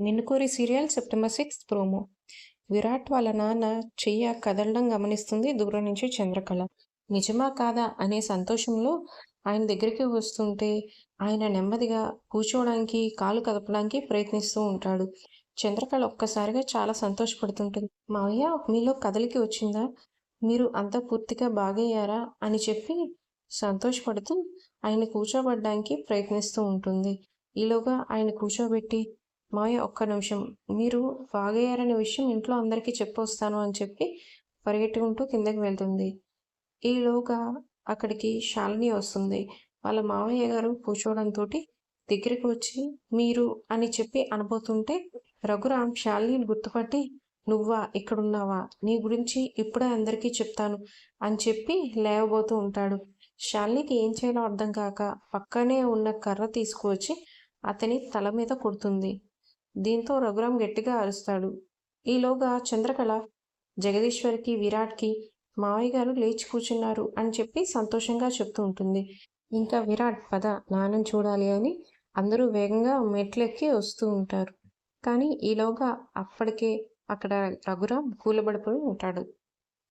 Ninnukori serial September sixth promo. Virat వాళ్ళ నాన్న చెయ్య కదలడం గమనిస్తుంది దూరం నుంచి చంద్రకళ. నిజమా కాదా అనే సంతోషంలో ఆయన దగ్గరికి వస్తుంటే ఆయన నెమ్మదిగా కూర్చోవడానికి కాలు కదపడానికి ప్రయత్నిస్తూ ఉంటాడు. చంద్రకళ ఒక్కసారిగా చాలా సంతోషపడుతుంటుంది. మావయ్య మీలో కదలికి వచ్చిందా? మీరు అంతా పూర్తిగా బాగయ్యారా? అని చెప్పి సంతోషపడుతూ ఆయన కూర్చోబడడానికి ప్రయత్నిస్తూ ఉంటుంది. ఈలోగా ఆయన కూర్చోబెట్టి మాయ ఒక్క నిమిషం. మీరు బాగయ్యారనే విషయం ఇంట్లో అందరికీ చెప్పొస్తాను అని చెప్పి పరిగెట్టుకుంటూ కిందకి వెళ్తుంది. ఈలోగా అక్కడికి శాలిని వస్తుంది. వాళ్ళ మామయ్య గారు కూర్చోవడంతో దగ్గరికి వచ్చి మీరు అని చెప్పి అనబోతుంటే రఘురామ్ శాలిని గుర్తుపట్టి నువ్వా ఇక్కడున్నావా? నీ గురించి ఇప్పుడే అందరికీ చెప్తాను అని చెప్పి లేవబోతూ ఉంటాడు. శాలినికి ఏం చేయాలో అర్థం కాక పక్కనే ఉన్న కర్ర తీసుకువచ్చి అతని తల మీద కొడుతుంది. దీంతో రఘురాం గట్టిగా అరుస్తాడు. ఈలోగా చంద్రకళ జగదీశ్వరికి విరాట్కి మావయ్య గారు లేచి కూర్చున్నారు అని చెప్పి సంతోషంగా చెప్తూ ఉంటుంది. ఇంకా విరాట్ పద నానం చూడాలి అని అందరూ వేగంగా మెట్లెక్కి వస్తూ ఉంటారు. కానీ ఈలోగా అప్పటికే అక్కడ రఘురాం కూలబడిపోయి ఉంటాడు.